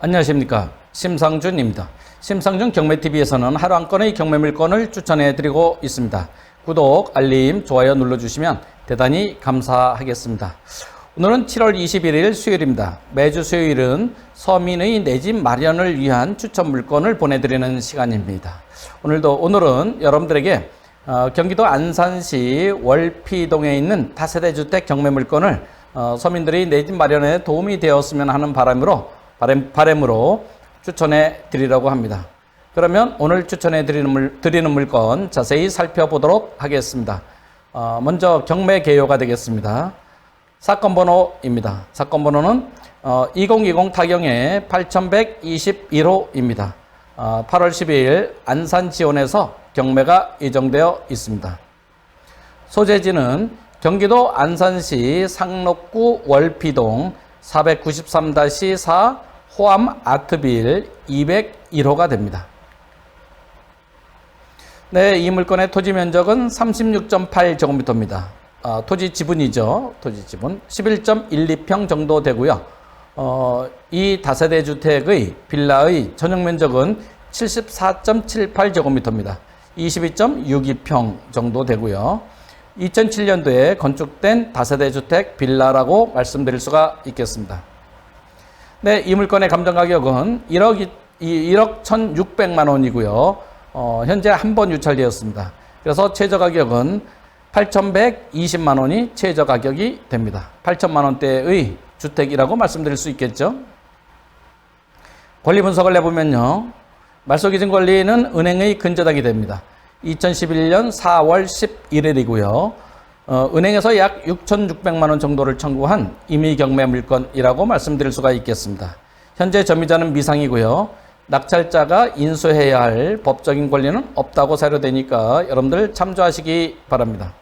안녕하십니까. 심상준입니다. 심상준 경매TV에서는 하루 한 건의 경매 물건을 추천해 드리고 있습니다. 구독, 알림, 좋아요 눌러주시면 대단히 감사하겠습니다. 오늘은 7월 21일 수요일입니다. 매주 수요일은 서민의 내 집 마련을 위한 추천 물건을 보내드리는 시간입니다. 오늘도, 오늘은 여러분들에게 어, 경기도 안산시 월피동에 있는 다세대 주택 경매 물건을 어, 서민들이 내 집 마련에 도움이 되었으면 하는 바람으로 바람, 바람으로 추천해 드리려고 합니다. 그러면 오늘 추천해 드리는, 물, 드리는 물건 자세히 살펴보도록 하겠습니다. 어, 먼저 경매 개요가 되겠습니다. 사건 번호입니다. 사건 번호는 어, 2020 타경의 8121호입니다. 어, 8월 12일 안산 지원에서 경매가 예정되어 있습니다. 소재지는 경기도 안산시 상록구 월피동 493-4 호암 아트빌 201호가 됩니다. 네, 이 물건의 토지 면적은 36.8제곱미터입니다. 아, 토지 지분이죠. 토지 지분 11.12평 정도 되고요. 어, 이 다세대 주택의 빌라의 전용 면적은 74.78제곱미터입니다. 22.62평 정도 되고요. 2007년도에 건축된 다세대 주택 빌라라고 말씀드릴 수가 있겠습니다. 네, 이 물건의 감정 가격은 1억, 1억 1,600만 원이고요. 어, 현재 한 번 유찰되었습니다. 그래서 최저 가격은 8,120만 원이 최저 가격이 됩니다. 8천만 원대의 주택이라고 말씀드릴 수 있겠죠. 권리 분석을 내보면요. 말소기준 권리는 은행의 근저당이 됩니다. 2011년 4월 11일이고요. 어, 은행에서 약 6,600만 원 정도를 청구한 임의 경매 물건이라고 말씀드릴 수가 있겠습니다. 현재 점유자는 미상이고요. 낙찰자가 인수해야 할 법적인 권리는 없다고 사료되니까 여러분들 참조하시기 바랍니다.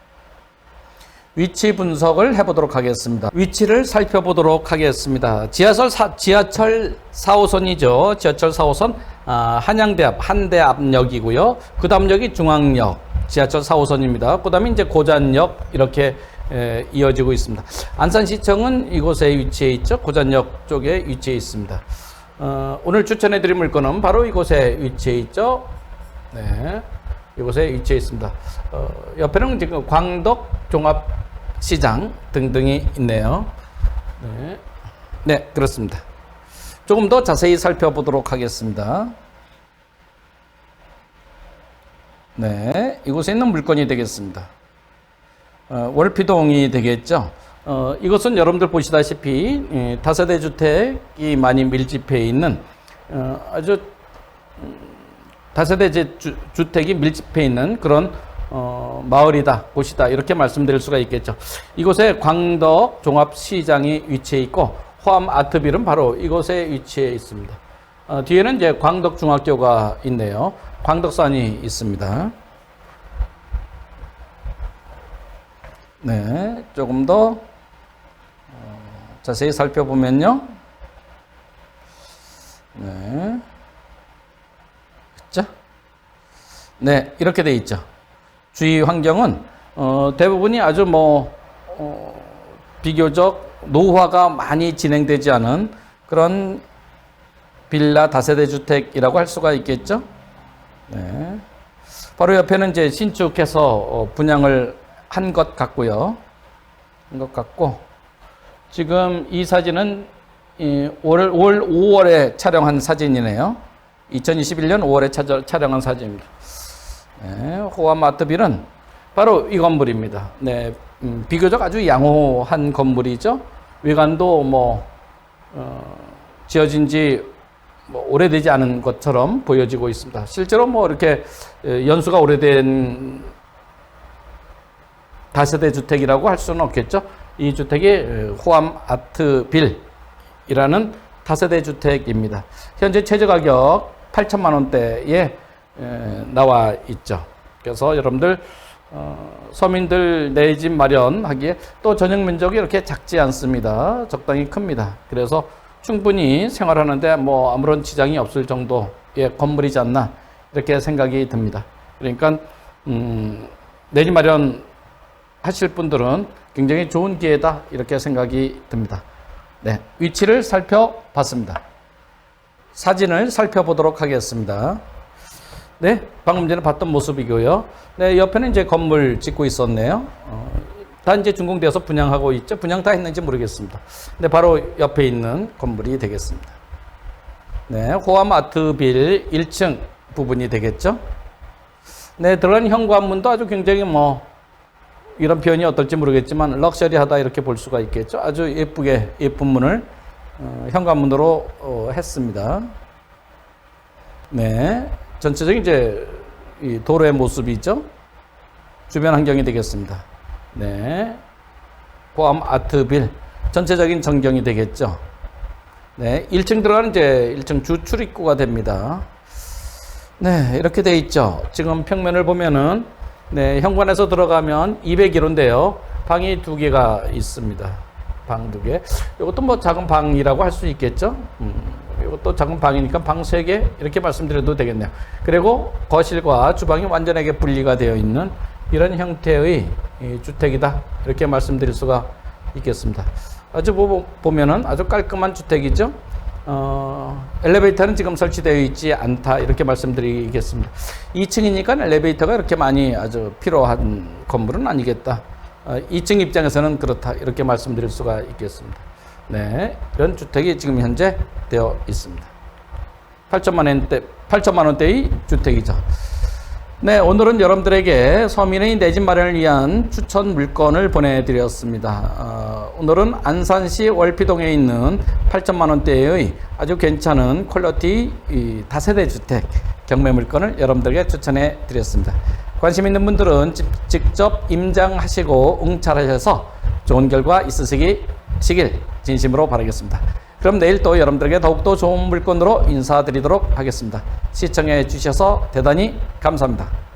위치 분석을 해보도록 하겠습니다. 위치를 살펴보도록 하겠습니다. 지하철, 사, 지하철 4호선이죠. 지하철 4호선 아, 한양대 앞, 한대 앞역이고요. 그 다음 역이 중앙역, 지하철 4호선입니다. 그 다음에 이제 고잔역 이렇게 에, 이어지고 있습니다. 안산시청은 이곳에 위치해 있죠. 고잔역 쪽에 위치해 있습니다. 어, 오늘 추천해 드릴 물건은 바로 이곳에 위치해 있죠. 네, 이곳에 위치해 있습니다. 어, 옆에는 지금 광덕 종합시장 등등이 있네요. 네, 네 그렇습니다. 조금 더 자세히 살펴보도록 하겠습니다. 네, 이곳에 있는 물건이 되겠습니다. 어, 월피동이 되겠죠. 어, 이것은 여러분들 보시다시피 예, 다세대 주택이 많이 밀집해 있는 어, 아주 음, 다세대 주, 주택이 밀집해 있는 그런 어, 마을이다, 곳이다 이렇게 말씀드릴 수가 있겠죠. 이곳에 광덕 종합시장이 위치해 있고 호암 아트빌은 바로 이곳에 위치해 있습니다. 어, 뒤에는 이제 광덕 중학교가 있네요. 광덕산이 있습니다. 네, 조금 더 어, 자세히 살펴보면요. 네, 그죠? 네, 이렇게 돼 있죠. 주위 환경은 어, 대부분이 아주 뭐 어, 비교적 노후화가 많이 진행되지 않은 그런 빌라 다세대 주택이라고 할 수가 있겠죠. 네. 바로 옆에는 이제 신축해서 어, 분양을 한 것 같고요. 한 것 같고 지금 이 사진은 올, 올 5월에 촬영한 사진이네요. 2021년 5월에 촬영한 사진입니다. 네, 호암 마트빌은 바로 이 건물입니다. 네, 음, 비교적 아주 양호한 건물이죠. 외관도 뭐 어, 지어진 지 뭐 오래되지 않은 것처럼 보여지고 있습니다. 실제로 뭐 이렇게 연수가 오래된 다세대 주택이라고 할 수는 없겠죠. 이 주택이 호암 아트빌이라는 다세대 주택입니다. 현재 최저 가격 8천만 원대에 나와 있죠. 그래서 여러분들 어, 서민들 내 집 마련하기에 또 전용 면적이 이렇게 작지 않습니다. 적당히 큽니다. 그래서 충분히 생활하는데 뭐 아무런 지장이 없을 정도의 건물이지 않나 이렇게 생각이 듭니다. 그러니까 음, 내 집 마련 하실 분들은 굉장히 좋은 기회다 이렇게 생각이 듭니다. 네, 위치를 살펴봤습니다. 사진을 살펴보도록 하겠습니다. 네, 방금 전에 봤던 모습이고요. 네, 옆에는 이제 건물 짓고 있었네요. 어, 다 이제 준공되어서 분양하고 있죠. 분양 다 했는지 모르겠습니다. 네, 바로 옆에 있는 건물이 되겠습니다. 네, 호암 아트빌 1층 부분이 되겠죠. 네, 들어간 현관문도 아주 굉장히 뭐 이런 표현이 어떨지 모르겠지만 럭셔리하다 이렇게 볼 수가 있겠죠. 아주 예쁘게 예쁜 문을 어, 현관문으로 어, 했습니다. 네, 전체적인 이제 이 도로의 모습이죠. 주변 환경이 되겠습니다. 네, 고암 아트빌 전체적인 전경이 되겠죠. 네, 1층 들어가는 이제 1층 주 출입구가 됩니다. 네, 이렇게 돼 있죠. 지금 평면을 보면은 네, 현관에서 들어가면 201호인데요. 방이 두 개가 있습니다. 방 두 개. 이것도 뭐 작은 방이라고 할 수 있겠죠. 음, 이것도 작은 방이니까 방세개 이렇게 말씀드려도 되겠네요. 그리고 거실과 주방이 완전하게 분리가 되어 있는 이런 형태의 이 주택이다. 이렇게 말씀드릴 수가 있겠습니다. 아주 보, 보면은 아주 깔끔한 주택이죠. 어, 엘리베이터는 지금 설치되어 있지 않다 이렇게 말씀드리겠습니다. 2층이니까 엘리베이터가 이렇게 많이 아주 필요한 건물은 아니겠다. 어, 2층 입장에서는 그렇다 이렇게 말씀드릴 수가 있겠습니다. 네, 이런 주택이 지금 현재 되어 있습니다. 8천만 원대 8천만 원대의 주택이죠. 네, 오늘은 여러분들에게 서민의 내 집 마련을 위한 추천 물건을 보내드렸습니다. 어, 오늘은 안산시 월피동에 있는 8천만 원대의 아주 괜찮은 퀄리티 이 다세대 주택 경매 물건을 여러분들에게 추천해 드렸습니다. 관심 있는 분들은 직- 직접 임장하시고 응찰하셔서 좋은 결과 있으시기 시길 진심으로 바라겠습니다. 그럼 내일 또 여러분들에게 더욱더 좋은 물건으로 인사드리도록 하겠습니다. 시청해 주셔서 대단히 감사합니다.